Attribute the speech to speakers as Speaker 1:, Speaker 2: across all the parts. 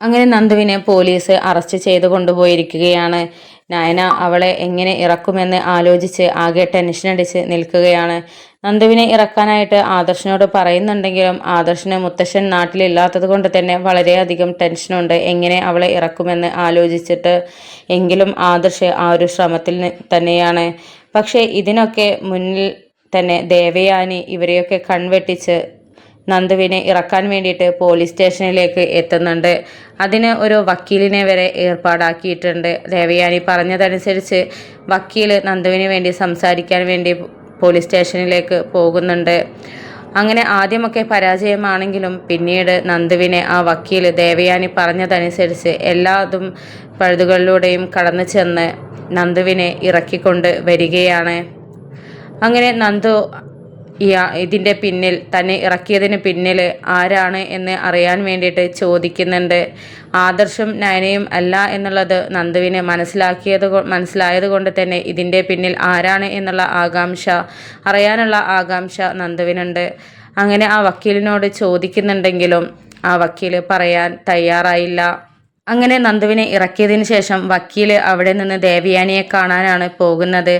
Speaker 1: അങ്ങനെ നന്ദുവിനെ police arrest ചെയ്ത് കൊണ്ടുപോയിരിക്കുകയാണ്. നയന അവളെ എങ്ങനെ ഇറക്കുമെന്ന് ആലോചിച്ച് ആകെ ടെൻഷൻ അടിച്ച് നിൽക്കുകയാണ്. നന്ദുവിനെ ഇറക്കാനായിട്ട് ആദർശനോട് പറയുന്നുണ്ടെങ്കിലും ആദർശന് മുത്തശ്ശൻ നാട്ടിലില്ലാത്തത് കൊണ്ട് തന്നെ വളരെയധികം ടെൻഷനുണ്ട്. എങ്ങനെ അവളെ ഇറക്കുമെന്ന് ആലോചിച്ചിട്ട് എങ്കിലും ആദർശ് ആ ഒരു ശ്രമത്തിൽ തന്നെയാണ്. പക്ഷേ ഇതിനൊക്കെ മുന്നിൽ തന്നെ ദേവയാനി ഇവരെയൊക്കെ കൺവെട്ടിച്ച് നന്ദുവിനെ ഇറക്കാൻ വേണ്ടിയിട്ട് പോലീസ് സ്റ്റേഷനിലേക്ക് എത്തുന്നുണ്ട്. അതിന് ഒരു വക്കീലിനെ വരെ ഏർപ്പാടാക്കിയിട്ടുണ്ട്. ദേവയാനി പറഞ്ഞതനുസരിച്ച് വക്കീൽ നന്ദുവിന് വേണ്ടി സംസാരിക്കാൻ വേണ്ടി പോലീസ് സ്റ്റേഷനിലേക്ക് പോകുന്നുണ്ട്. അങ്ങനെ ആദ്യമൊക്കെ പരാജയമാണെങ്കിലും പിന്നീട് നന്ദുവിനെ ആ വക്കീൽ ദേവയാനി പറഞ്ഞതനുസരിച്ച് എല്ലാതും പഴുതുകളിലൂടെയും കടന്നു ചെന്ന് നന്ദുവിനെ ഇറക്കിക്കൊണ്ട് വരികയാണ്. അങ്ങനെ നന്ദു ഇതിന്റെ പിന്നിൽ തന്നെ ഇറക്കിയതിന് പിന്നിൽ ആരാണ് എന്ന് അറിയാൻ വേണ്ടിയിട്ട് ചോദിക്കുന്നുണ്ട്. ആദർശം നയനയും അല്ല എന്നുള്ളത് നന്ദുവിന് മനസ്സിലാക്കിയത് മനസ്സിലായത് കൊണ്ട് തന്നെ ഇതിന്റെ പിന്നിൽ ആരാണ് എന്നുള്ള ആകാംക്ഷ അറിയാനുള്ള ആകാംക്ഷ നന്ദുവിനുണ്ട്. അങ്ങനെ ആ വക്കീലിനോട് ചോദിക്കുന്നുണ്ടെങ്കിലും ആ വക്കീൽ പറയാൻ തയ്യാറായില്ല. അങ്ങനെ നന്ദുവിനെ ഇറക്കിയതിന് ശേഷം വക്കീൽ അവിടെ നിന്ന് ദേവയാനിയെ കാണാനാണ് പോകുന്നത്.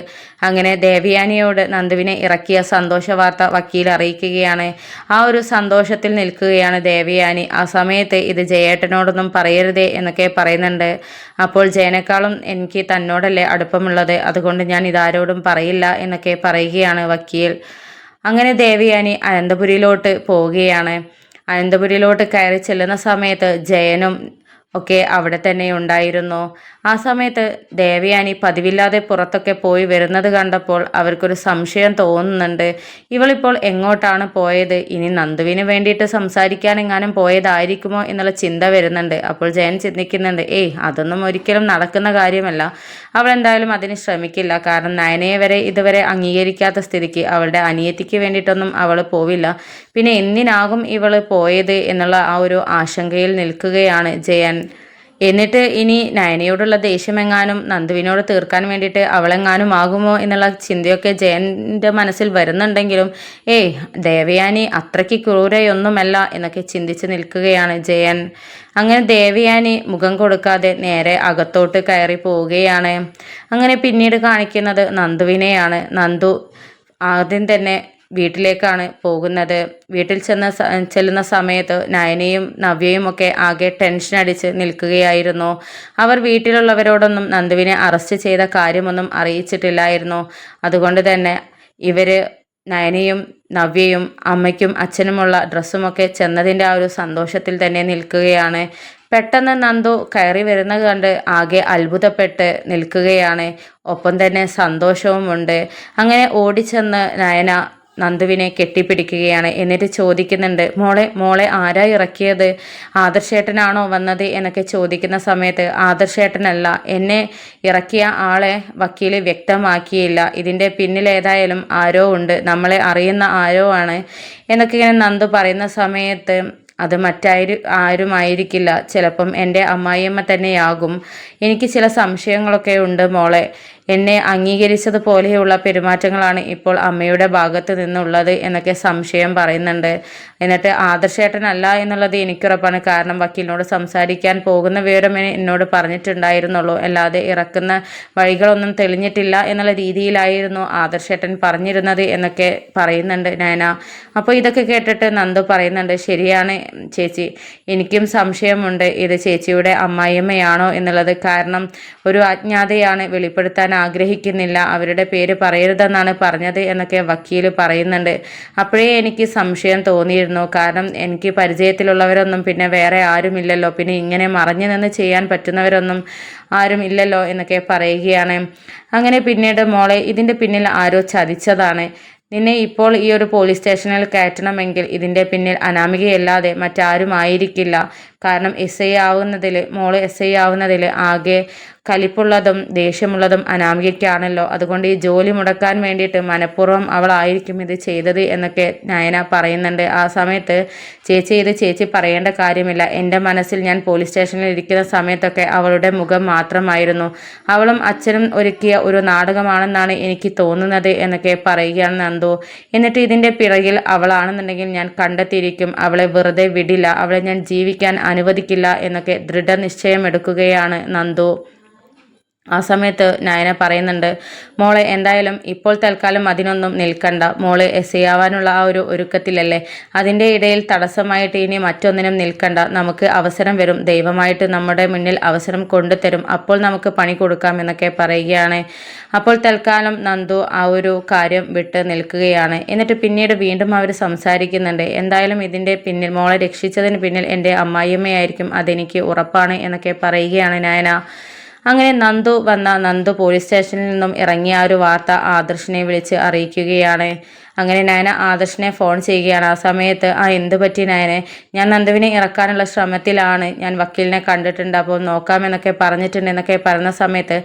Speaker 1: അങ്ങനെ ദേവയാനിയോട് നന്ദുവിനെ ഇറക്കിയ സന്തോഷ വാർത്ത വക്കീൽ അറിയിക്കുകയാണ്. ആ ഒരു സന്തോഷത്തിൽ നിൽക്കുകയാണ് ദേവയാനി. ആ സമയത്ത് ഇത് ജയേട്ടനോടൊന്നും പറയരുതേ എന്നൊക്കെ പറയുന്നുണ്ട്. അപ്പോൾ ജയനേക്കാളും എനിക്ക് തന്നോടല്ലേ അടുപ്പമുള്ളത്. അതുകൊണ്ട് ഞാൻ ഇതാരോടും പറയില്ല എന്നൊക്കെ പറയുകയാണ് വക്കീൽ. അങ്ങനെ ദേവയാനി അനന്തപുരിയിലോട്ട് പോവുകയാണ്. അനന്തപുരിയിലോട്ട് കയറി ചെല്ലുന്ന സമയത്ത് ജയനും ഒക്കെ അവിടെ തന്നെ ഉണ്ടായിരുന്നു. ആ സമയത്ത് ദേവയാനി പതിവില്ലാതെ പുറത്തൊക്കെ പോയി വരുന്നത് കണ്ടപ്പോൾ അവർക്കൊരു സംശയം തോന്നുന്നുണ്ട്. ഇവളിപ്പോൾ എങ്ങോട്ടാണ് പോയത്? ഇനി നന്ദുവിന് വേണ്ടിയിട്ട് സംസാരിക്കാൻ എങ്ങാനും പോയതായിരിക്കുമോ എന്നുള്ള ചിന്ത വരുന്നുണ്ട്. അപ്പോൾ ജയൻ ചിന്തിക്കുന്നുണ്ട് ഏയ് അതൊന്നും ഒരിക്കലും നടക്കുന്ന കാര്യമല്ല. അവൾ എന്തായാലും അതിന് ശ്രമിക്കില്ല. കാരണം നയനയെ വരെ ഇതുവരെ അംഗീകരിക്കാത്ത സ്ഥിതിക്ക് അവളുടെ അനിയത്തിക്ക് വേണ്ടിയിട്ടൊന്നും അവൾ പോവില്ല. പിന്നെ എന്തിനാകും ഇവൾ പോയത്? എന്നുള്ള ആ ഒരു ആശങ്കയിൽ നിൽക്കുകയാണ് ജയൻ. എന്നിട്ട് ഇനി നയനയോടുള്ള ദേഷ്യമെങ്ങാനും നന്ദുവിനോട് തീർക്കാൻ വേണ്ടിയിട്ട് അവളെങ്ങാനും ആകുമോ എന്നുള്ള ചിന്തയൊക്കെ ജയന്റെ മനസ്സിൽ വരുന്നുണ്ടെങ്കിലും ഏയ് ദേവയാനി അത്രയ്ക്ക് ക്രൂരയൊന്നുമല്ല എന്നൊക്കെ ചിന്തിച്ച് നിൽക്കുകയാണ് ജയൻ. അങ്ങനെ ദേവയാനി മുഖം കൊടുക്കാതെ നേരെ അകത്തോട്ട് കയറി പോവുകയാണ്. അങ്ങനെ പിന്നീട് കാണിക്കുന്നത് നന്ദുവിനെയാണ്. നന്ദു ആദ്യം തന്നെ വീട്ടിലേക്കാണ് പോകുന്നത്. വീട്ടിൽ ചെന്ന ചെല്ലുന്ന സമയത്ത് നയനയും നവ്യയും ഒക്കെ ആകെ ടെൻഷൻ അടിച്ച് നിൽക്കുകയായിരുന്നു. അവർ വീട്ടിലുള്ളവരോടൊന്നും നന്ദുവിനെ അറസ്റ്റ് ചെയ്ത കാര്യമൊന്നും അറിയിച്ചിട്ടില്ലായിരുന്നു. അതുകൊണ്ട് തന്നെ ഇവർ നയനയും നവ്യയും അമ്മയ്ക്കും അച്ഛനുമുള്ള ഡ്രസ്സുമൊക്കെ ചെന്നതിന്റെ ആ ഒരു സന്തോഷത്തിൽ തന്നെ നിൽക്കുകയാണ്. പെട്ടെന്ന് നന്ദു കയറി വരുന്നത് കണ്ട് ആകെ അത്ഭുതപ്പെട്ട് നിൽക്കുകയാണ്. ഒപ്പം തന്നെ സന്തോഷവുമുണ്ട്. അങ്ങനെ ഓടിച്ചെന്ന് നയന നന്ദുവിനെ കെട്ടിപ്പിടിക്കുകയാണ്. എന്നിട്ട് ചോദിക്കുന്നുണ്ട് മോളെ മോളെ ആരാ ഇറക്കിയത്? ആദർശേട്ടനാണോ വന്നത്? എന്നൊക്കെ ചോദിക്കുന്ന സമയത്ത് ആദർശേട്ടനല്ല. എന്നെ ഇറക്കിയ ആളെ വക്കീൽ വ്യക്തമാക്കിയില്ല. ഇതിന്റെ പിന്നിലേതായാലും ആരോ ഉണ്ട്. നമ്മളെ അറിയുന്ന ആരോ ആണ്. എന്നൊക്കെ ഇങ്ങനെ നന്ദു പറയുന്ന സമയത്ത് അത് മറ്റാരും ആരുമായിരിക്കില്ല. ചിലപ്പം എന്റെ അമ്മായിയമ്മ തന്നെയാകും. എനിക്ക് ചില സംശയങ്ങളൊക്കെ ഉണ്ട് മോളെ. എന്നെ അംഗീകരിച്ചതുപോലെയുള്ള പെരുമാറ്റങ്ങളാണ് ഇപ്പോൾ അമ്മയുടെ ഭാഗത്ത് നിന്നുള്ളത് എന്നൊക്കെ സംശയം പറയുന്നുണ്ട്. എന്നിട്ട് ആദർശേട്ടനല്ല എന്നുള്ളത് എനിക്കുറപ്പാണ്. കാരണം വക്കീലിനോട് സംസാരിക്കാൻ പോകുന്ന വിവരം എന്നെ- എന്നോട് പറഞ്ഞിട്ടുണ്ടായിരുന്നുള്ളൂ. അല്ലാതെ ഇറക്കുന്ന വഴികളൊന്നും തെളിഞ്ഞിട്ടില്ല എന്നുള്ള രീതിയിലായിരുന്നു ആദർശേട്ടൻ പറഞ്ഞിരുന്നത് എന്നൊക്കെ പറയുന്നുണ്ട് നയന. അപ്പോൾ ഇതൊക്കെ കേട്ടിട്ട് നന്ദു പറയുന്നുണ്ട് ശരിയാണ് ചേച്ചി. എനിക്കും സംശയമുണ്ട്. ഇത് ചേച്ചിയുടെ അമ്മായിയമ്മയാണോ എന്നുള്ളത്. കാരണം ഒരു അജ്ഞാതയാണ് വെളിപ്പെടുത്താൻ ആഗ്രഹിക്കുന്നില്ല. അവരുടെ പേര് പറയരുതെന്നാണ് പറഞ്ഞത് എന്നൊക്കെ വക്കീൽ പറയുന്നുണ്ട്. അപ്പോഴേ എനിക്ക് സംശയം തോന്നിയിരുന്നു. കാരണം എനിക്ക് പരിചയത്തിലുള്ളവരൊന്നും പിന്നെ വേറെ ആരുമില്ലല്ലോ. പിന്നെ ഇങ്ങനെ മറഞ്ഞു നിന്ന് ചെയ്യാൻ പറ്റുന്നവരൊന്നും ആരും ഇല്ലല്ലോ എന്നൊക്കെ പറയുകയാണ്. അങ്ങനെ പിന്നീട് മോളെ ഇതിന്റെ പിന്നിൽ ആരോ ചതിച്ചതാണ്. നിന്നെ ഇപ്പോൾ ഈ ഒരു പോലീസ് സ്റ്റേഷനിൽ കയറ്റണമെങ്കിൽ ഇതിന്റെ പിന്നിൽ അനാമികയല്ലാതെ മറ്റാരും ആയിരിക്കില്ല കാരണം എസ് ഐ ആവുന്നതിൽ മോൾ എസ് ഐ ആവുന്നതിൽ ആകെ കലിപ്പുള്ളതും ദേഷ്യമുള്ളതും അനാമികയ്ക്കാണല്ലോ. അതുകൊണ്ട് ഈ ജോലി മുടക്കാൻ വേണ്ടിയിട്ട് മനഃപൂർവം അവളായിരിക്കും ഇത് ചെയ്തത് എന്നൊക്കെ നയന പറയുന്നുണ്ട്. ആ സമയത്ത് ചേച്ചി ഇത് ചേച്ചി പറയേണ്ട കാര്യമില്ല. എന്റെ മനസ്സിൽ ഞാൻ പോലീസ് സ്റ്റേഷനിൽ ഇരിക്കുന്ന സമയത്തൊക്കെ അവളുടെ മുഖം മാത്രമായിരുന്നു. അവളും അച്ഛനും ഒരുക്കിയ ഒരു നാടകമാണെന്നാണ് എനിക്ക് തോന്നുന്നത് എന്നൊക്കെ പറയുകയാണ് നന്ദു. എന്നിട്ട് ഇതിന്റെ പിറകിൽ അവളാണെന്നുണ്ടെങ്കിൽ ഞാൻ കണ്ടെത്തിയിരിക്കും. അവളെ വെറുതെ വിടില്ല. അവളെ ഞാൻ ജീവിക്കാൻ അനുവദിക്കില്ല എന്നൊക്കെ ദൃഢനിശ്ചയമെടുക്കുകയാണ് നന്ദു. ആ സമയത്ത് നയന പറയുന്നുണ്ട് മോളെ എന്തായാലും ഇപ്പോൾ തൽക്കാലം അതിനൊന്നും നിൽക്കണ്ട. മോൾ എസ് ആവാനുള്ള ആ ഒരു ഒരുക്കത്തിലല്ലേ? അതിന്റെ ഇടയിൽ തടസ്സമായിട്ട് ഇനി മറ്റൊന്നിനും നിൽക്കണ്ട. നമുക്ക് അവസരം വരും. ദൈവമായിട്ട് നമ്മുടെ മുന്നിൽ അവസരം കൊണ്ടുതരും. അപ്പോൾ നമുക്ക് പണി കൊടുക്കാം എന്നൊക്കെ പറയുകയാണ്. അപ്പോൾ തൽക്കാലം നന്ദു ആ ഒരു കാര്യം വിട്ട് നിൽക്കുകയാണ്. എന്നിട്ട് പിന്നീട് വീണ്ടും അവർ സംസാരിക്കുന്നുണ്ട് എന്തായാലും ഇതിന്റെ പിന്നിൽ മോളെ രക്ഷിച്ചതിന് പിന്നിൽ എന്റെ അമ്മായിയമ്മയായിരിക്കും അതെനിക്ക് ഉറപ്പാണ് എന്നൊക്കെ പറയുകയാണ് നയന. അങ്ങനെ നന്ദു വന്ന നന്ദു പോലീസ് സ്റ്റേഷനിൽ നിന്നും ഇറങ്ങിയ ഒരു വാർത്ത ആദർശിനെ വിളിച്ച് അറിയിക്കുകയാണ്. അങ്ങനെ നയന ആദർശിനെ ഫോൺ ചെയ്യുകയാണ്. ആ സമയത്ത് ആ എന്ത് പറ്റി നയനെ? ഞാൻ നന്ദുവിനെ ഇറക്കാനുള്ള ശ്രമത്തിലാണ്. ഞാൻ വക്കീലിനെ കണ്ടിട്ടുണ്ട്. അപ്പോൾ നോക്കാമെന്നൊക്കെ പറഞ്ഞിട്ടുണ്ട് എന്നൊക്കെ പറഞ്ഞ സമയത്ത്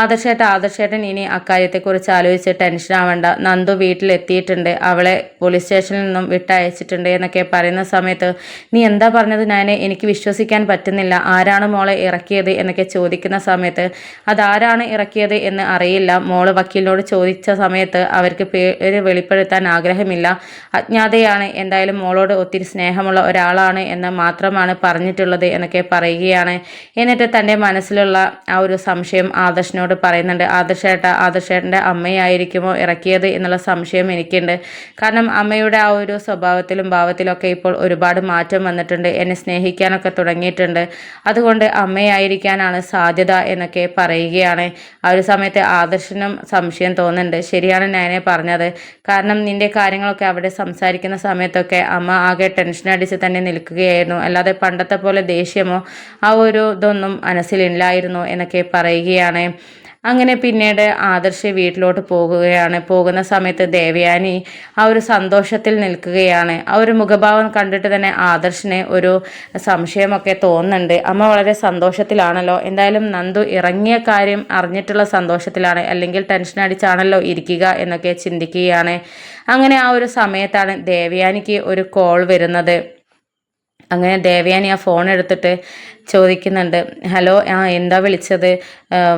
Speaker 1: ആദർശേട്ടൻ ആദർശേട്ടൻ ഇനി അക്കാര്യത്തെക്കുറിച്ച് ആലോചിച്ച് ടെൻഷൻ ആവേണ്ട. നന്ദു വീട്ടിലെത്തിയിട്ടുണ്ട്. അവളെ പോലീസ് സ്റ്റേഷനിൽ നിന്നും വിട്ടയച്ചിട്ടുണ്ട് എന്നൊക്കെ പറയുന്ന സമയത്ത് നീ എന്താ പറഞ്ഞത് നയനെ? എനിക്ക് വിശ്വസിക്കാൻ പറ്റുന്നില്ല. ആരാണ് മോളെ ഇറക്കിയത്? എന്നൊക്കെ ചോദിക്കുന്ന സമയത്ത് അതാരാണ് ഇറക്കിയത് എന്ന് അറിയില്ല. മോൾ വക്കീലിനോട് ചോദിച്ച സമയത്ത് അവർക്ക് പേര് വെളിപ്പെടുത്തി എത്താൻ ആഗ്രഹമില്ല. അജ്ഞാതയാണ്. എന്തായാലും മോളോട് ഒത്തിരി സ്നേഹമുള്ള ഒരാളാണ് എന്ന് മാത്രമാണ് പറഞ്ഞിട്ടുള്ളത് എന്നൊക്കെ പറയുകയാണ്. എന്നിട്ട് തന്റെ മനസ്സിലുള്ള ആ ഒരു സംശയം ആദർശിനോട് പറയുന്നുണ്ട്. ആദർശേട്ട ആദർശേട്ടന്റെ അമ്മയായിരിക്കുമോ ഇറക്കിയത്? എന്നുള്ള സംശയം എനിക്കുണ്ട്. കാരണം അമ്മയുടെ ആ ഒരു സ്വഭാവത്തിലും ഭാവത്തിലൊക്കെ ഇപ്പോൾ ഒരുപാട് മാറ്റം വന്നിട്ടുണ്ട്. എന്നെ സ്നേഹിക്കാനൊക്കെ തുടങ്ങിയിട്ടുണ്ട്. അതുകൊണ്ട് അമ്മയായിരിക്കാനാണ് സാധ്യത എന്നൊക്കെ പറയുകയാണ്. ആ ഒരു സമയത്ത് ആദർശനും സംശയം തോന്നുന്നുണ്ട്. ശരിയാണ് ഞാനെ പറഞ്ഞത്. കാരണം നിന്റെ കാര്യങ്ങളൊക്കെ അവിടെ സംസാരിക്കുന്ന സമയത്തൊക്കെ അമ്മ ആകെ ടെൻഷൻ അടിച്ച് തന്നെ നിൽക്കുകയായിരുന്നു. അല്ലാതെ പണ്ടത്തെ പോലെ ദേഷ്യമോ ആ ഒരു ഇതൊന്നും മനസ്സിലില്ലായിരുന്നു എന്നൊക്കെ പറയുകയാണ്. അങ്ങനെ പിന്നീട് ആദർശ് വീട്ടിലോട്ട് പോകുകയാണ്. പോകുന്ന സമയത്ത് ദേവയാനി ആ ഒരു സന്തോഷത്തിൽ നിൽക്കുകയാണ്. ആ ഒരു മുഖഭാവം കണ്ടിട്ട് തന്നെ ആദർശിന് ഒരു സംശയമൊക്കെ തോന്നുന്നുണ്ട്. അമ്മ വളരെ സന്തോഷത്തിലാണല്ലോ. എന്തായാലും നന്ദു ഇറങ്ങിയ കാര്യം അറിഞ്ഞിട്ടുള്ള സന്തോഷത്തിലാണ്. അല്ലെങ്കിൽ ടെൻഷൻ അടിച്ചാണല്ലോ ഇരിക്കുക എന്നൊക്കെ ചിന്തിക്കുകയാണ്. അങ്ങനെ ആ ഒരു സമയത്താണ് ദേവയാനിക്ക് ഒരു കോൾ വരുന്നത്. അങ്ങനെ ദേവയാനി ആ ഫോൺ എടുത്തിട്ട് ചോദിക്കുന്നുണ്ട് ഹലോ ആ എന്താ വിളിച്ചത്?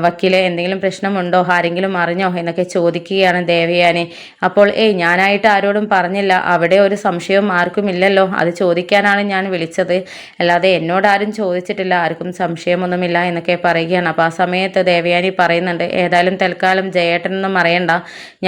Speaker 1: വക്കീലെ എന്തെങ്കിലും പ്രശ്നമുണ്ടോ? ആരെങ്കിലും അറിഞ്ഞോ? എന്നൊക്കെ ചോദിക്കുകയാണ് ദേവയാനി. അപ്പോൾ ഏയ് ഞാനായിട്ട് ആരോടും പറഞ്ഞില്ല. അവിടെ ഒരു സംശയവും ആർക്കും ഇല്ലല്ലോ. അത് ചോദിക്കാനാണ് ഞാൻ വിളിച്ചത്. അല്ലാതെ എന്നോട് ആരും ചോദിച്ചിട്ടില്ല. ആർക്കും സംശയമൊന്നുമില്ല എന്നൊക്കെ പറയുകയാണ്. അപ്പോൾ ആ സമയത്ത് ദേവയാനി പറയുന്നുണ്ട് ഏതായാലും തൽക്കാലം ജയേട്ടനൊന്നും അറിയണ്ട.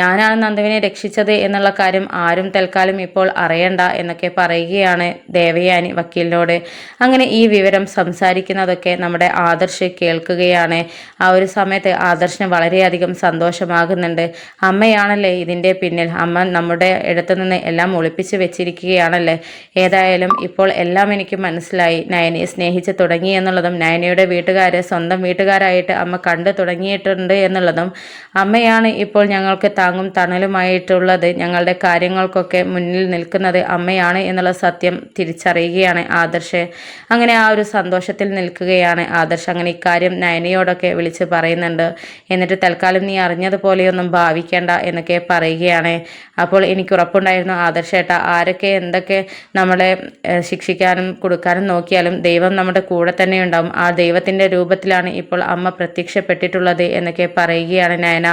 Speaker 1: ഞാനാണ് നന്ദുവിനെ രക്ഷിച്ചത് എന്നുള്ള കാര്യം ആരും തൽക്കാലം ഇപ്പോൾ അറിയണ്ട എന്നൊക്കെ പറയുകയാണ് ദേവയാനി വക്കീലിനോട്. അങ്ങനെ ഈ വിവരം സംസാരിക്കും സംസാരിക്കുന്നതൊക്കെ നമ്മുടെ ആദർശ് കേൾക്കുകയാണ്. ആ ഒരു സമയത്ത് ആദർശന് വളരെയധികം സന്തോഷമാകുന്നുണ്ട്. അമ്മയാണല്ലേ ഇതിന്റെ പിന്നിൽ. അമ്മ നമ്മുടെ ഇടത്തു നിന്ന് എല്ലാം ഒളിപ്പിച്ച് വെച്ചിരിക്കുകയാണല്ലേ. ഏതായാലും ഇപ്പോൾ എല്ലാം എനിക്ക് മനസ്സിലായി. നയനയെ സ്നേഹിച്ച് തുടങ്ങി എന്നുള്ളതും നയനയുടെ വീട്ടുകാരെ സ്വന്തം വീട്ടുകാരായിട്ട് അമ്മ കണ്ടു തുടങ്ങിയിട്ടുണ്ട് എന്നുള്ളതും അമ്മയാണ് ഇപ്പോൾ ഞങ്ങൾക്ക് താങ്ങും തണലുമായിട്ടുള്ളത്. ഞങ്ങളുടെ കാര്യങ്ങൾക്കൊക്കെ മുന്നിൽ നിൽക്കുന്നത് അമ്മയാണ് എന്നുള്ള സത്യം തിരിച്ചറിയുകയാണ് ആദർശ്. അങ്ങനെ ആ ഒരു സന്തോഷത്തിൽ സന്തോഷത്തിൽ നിൽക്കുകയാണ്. ആദർശ് അങ്ങനെ ഇക്കാര്യം നയനയോടൊക്കെ വിളിച്ച് പറയുന്നുണ്ട്. എന്നിട്ട് തൽക്കാലം നീ അറിഞ്ഞതുപോലെയൊന്നും ഭാവിക്കേണ്ട എന്നൊക്കെ പറയുകയാണ്. അപ്പോൾ എനിക്ക് ഉറപ്പുണ്ടായിരുന്നു ആദർശേട്ട ആരൊക്കെ എന്തൊക്കെ നമ്മളെ ശിക്ഷിക്കാനും കൊടുക്കാനും നോക്കിയാലും ദൈവം നമ്മുടെ കൂടെ തന്നെ ഉണ്ടാവും. ആ ദൈവത്തിന്റെ രൂപത്തിലാണ് ഇപ്പോൾ അമ്മ പ്രത്യക്ഷപ്പെട്ടിട്ടുള്ളത് എന്നൊക്കെ പറയുകയാണ് നയന.